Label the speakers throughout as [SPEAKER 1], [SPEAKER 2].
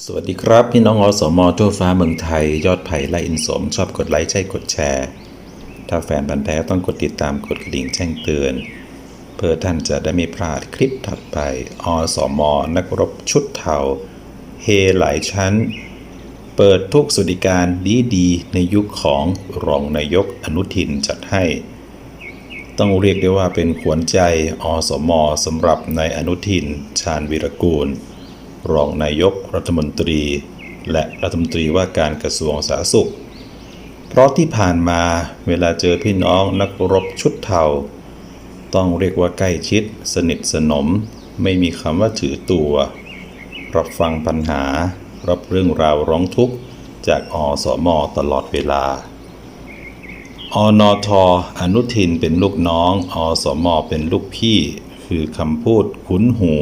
[SPEAKER 1] สวัสดีครับ พี่น้องอสมทั่วฟ้าเมืองไทย ยอดไผ่ไล่อินสม ชอบกดไลค์ใช่กดแชร์ ถ้าแฟนบันธ์แท้ต้องกดติดตามกดกระดิ่งแจ้งเตือน เพื่อท่านจะได้ไม่พลาดคลิปถัดไป อสม นักรบชุดเทาเฮหลายชั้น เปิดทุกสวัสดิการดีๆในยุคของรองนายกอนุทินจัดให้ ต้องเรียกได้ว่าเป็นขวัญใจอสมสำหรับนายอนุทินชาญวิรกูล รองนายกรัฐมนตรี และรัฐมนตรีว่าการกระทรวงสาธารณสุข เพราะที่ผ่านมาเวลาเจอพี่น้องนักรบชุดเทาต้องเรียกว่าใกล้ชิด สนิทสนม ไม่มีคำว่าถือตัว รับฟังปัญหา รับเรื่องราวร้องทุกข์ จากอสมตลอดเวลา อนทอนุทินเป็นลูกน้อง อสมเป็นลูกพี่ คือคำพูดคุ้นหู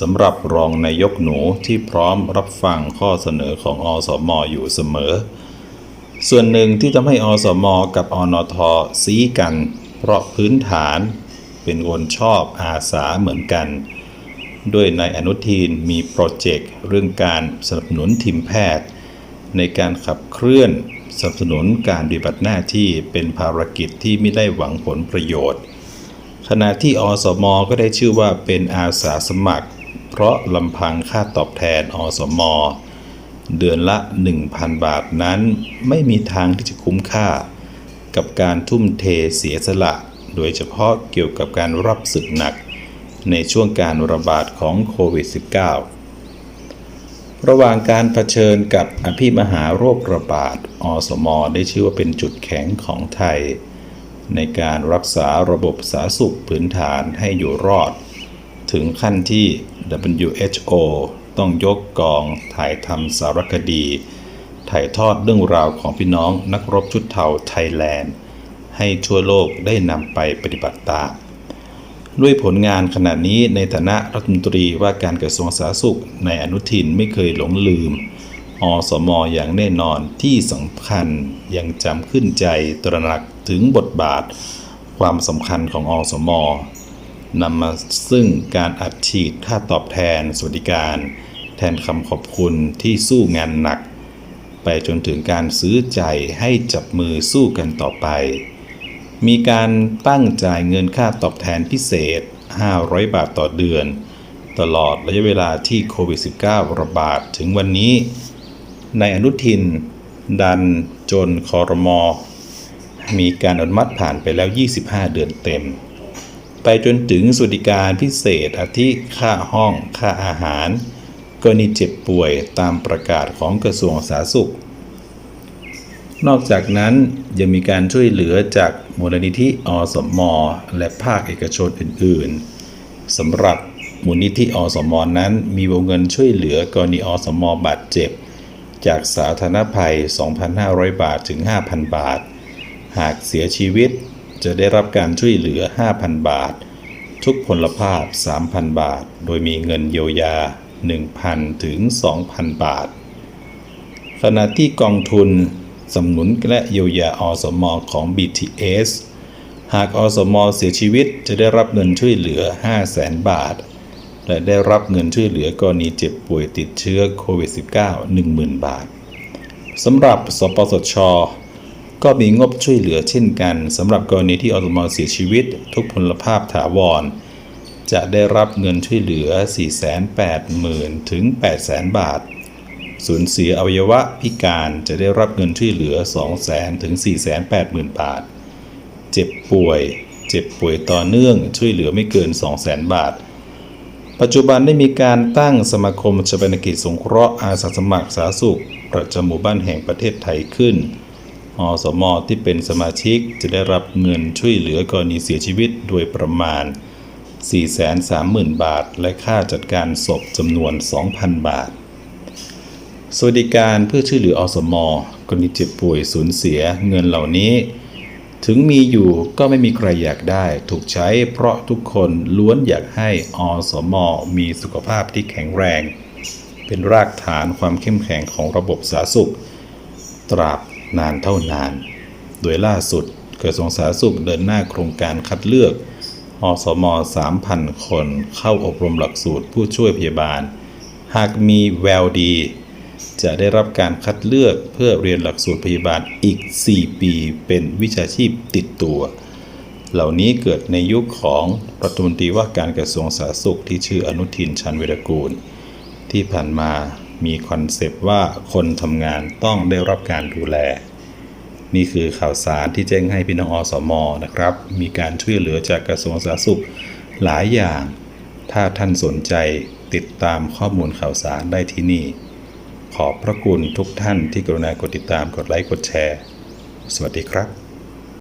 [SPEAKER 1] สำหรับรองนายกหนูที่พร้อมรับฟังข้อเสนอของอสมออยู่เสมอ ส่วนหนึ่งที่ทำให้อสมอกับอนทซีกัน เพราะพื้นฐานเป็นคนชอบอาสาเหมือนกัน ด้วยนายอนุทินมีโปรเจกต์เรื่องการสนับสนุนทีมแพทย์ ในการขับเคลื่อนสนับสนุนการปฏิบัติหน้าที่เป็นภารกิจที่ไม่ได้หวังผลประโยชน์ขณะที่อสมก็ได้ชื่อว่าเป็นอาสาสมัคร เพราะลำพังค่าตอบแทนอสมเดือนละ 1,000 บาทนั้น ไม่มีทางที่จะคุ้มค่า กับการทุ่มเทเสียสละ โดยเฉพาะเกี่ยวกับการรับศึกหนัก ในช่วงการระบาดของโควิด -19 ระหว่างการเผชิญกับอภิมหาโรคระบาด อสมได้ชื่อว่าเป็นจุดแข็งของไทย ในการรักษาระบบสาธารณสุขพื้นฐานให้อยู่รอด ถึงขั้นที่ WHO ต้องยกกองถ่ายทำสารคดี ถ่ายทอดเรื่องราวของพี่น้องนักรบชุดเทาไทยแลนด์ ให้ทั่วโลกได้นำไปปฏิบัติตามด้วยผลงานขณะนี้ในฐานะรัฐมนตรีว่าการกระทรวงสาธารณสุขในอนุทินไม่เคยหลงลืม อสมอย่างแน่นอนที่สำคัญยังจำขึ้นใจตระหนักถึงบทบาท ความสำคัญของอสม นำมาซึ่งการอัดฉีดค่าตอบแทนสวัสดิการ แทนคำขอบคุณที่สู้งานหนัก ไปจนถึงการซื้อใจให้จับมือสู้กันต่อไป มีการตั้งจ่ายเงินค่าตอบแทนพิเศษ 500 บาทต่อเดือน ตลอดระยะเวลาที่โควิด -19 ระบาดถึงวันนี้ ในอนุทิน ดันจนคอรมอมีการอนุมัติผ่านไปแล้ว 25 เดือนเต็ม ไปจนถึงสวัสดิการพิเศษอาทิค่าห้องค่าอาหาร กรณีเจ็บป่วยตามประกาศของกระทรวงสาธารณสุข นอกจากนั้นยังมีการช่วยเหลือจากมูลนิธิอสมและภาคเอกชนอื่น ๆสำหรับมูลนิธิอสมนั้น มีวงเงินช่วยเหลือกรณีอสมบาดเจ็บ จากสาธารณภัย 2,500 บาทถึง 5,000 บาท หากเสียชีวิต จะได้รับการช่วยเหลือ 5,000 บาท ทุกพลภาพ 3,000 บาท โดยมีเงินเยียวยา 1,000 ถึง 2,000 บาท ขณะที่กองทุนสำนุนและเยียวยาอสมของ BTS หากอสมเสียชีวิตจะได้รับเงินช่วยเหลือ 500,000 บาท และได้รับเงินช่วยเหลือกรณีเจ็บป่วยติดเชื้อโควิด -19 10,000 บาทสำหรับ สปสช ก็มีงบช่วยเหลือเช่นกันสำหรับกรณีที่อสมเสียชีวิต ทุกพลภาพถาวร จะได้รับเงินช่วยเหลือ 480,000 ถึง 800,000 บาท สูญเสียอวัยวะพิการจะได้รับเงินช่วยเหลือ 200,000 ถึง 480,000 บาท เจ็บป่วย เจ็บป่วยต่อเนื่องช่วยเหลือไม่เกิน 200,000 บาทปัจจุบันได้มีการตั้งสมาคมชาปนกิจสงเคราะห์อาสาสมัครสาธารณสุข ประจำหมู่บ้านแห่งประเทศไทยขึ้น อสมที่เป็นสมาชิกจะได้รับเงินช่วยเหลือกรณีเสียชีวิตโดยประมาณ 430,000 บาท และค่าจัดการศพจำนวน 2,000 บาท สวัสดิการเพื่อช่วยเหลืออสมกรณีเจ็บป่วยสูญเสียเงินเหล่านี้ ถึงมีอยู่ก็ไม่มีใครอยากได้ ถูกใช้เพราะทุกคนล้วนอยากให้อสมมีสุขภาพที่แข็งแรง เป็นรากฐานความเข้มแข็งของระบบสาธารณสุข ตราบ นานเท่านาน โดยล่าสุดกระทรวงสาธารณสุขเดินหน้าโครงการคัดเลือกอสม 3,000 คนเข้าอบรมหลักสูตรผู้ช่วยพยาบาล หากมีแววดี จะได้รับการคัดเลือกเพื่อเรียนหลักสูตรพยาบาลอีก 4 ปีเป็นวิชาชีพติดตัว เหล่านี้เกิดในยุคของรัฐมนตรีว่าการกระทรวงสาธารณสุขที่ชื่ออนุทินชันวิรกูล ที่ผ่านมา มีคอนเซปต์ว่าคนทำงานต้องได้รับการดูแล นี่คือข่าวสารที่แจ้งให้พี่น้องอสมนะครับ มีการช่วยเหลือจากกระทรวงสาธารณสุขหลายอย่าง ถ้าท่านสนใจติดตามข้อมูลข่าวสารได้ที่นี่ ขอบพระคุณทุกท่านที่กรุณากดติดตามกดไลค์กดแชร์ สวัสดีครับ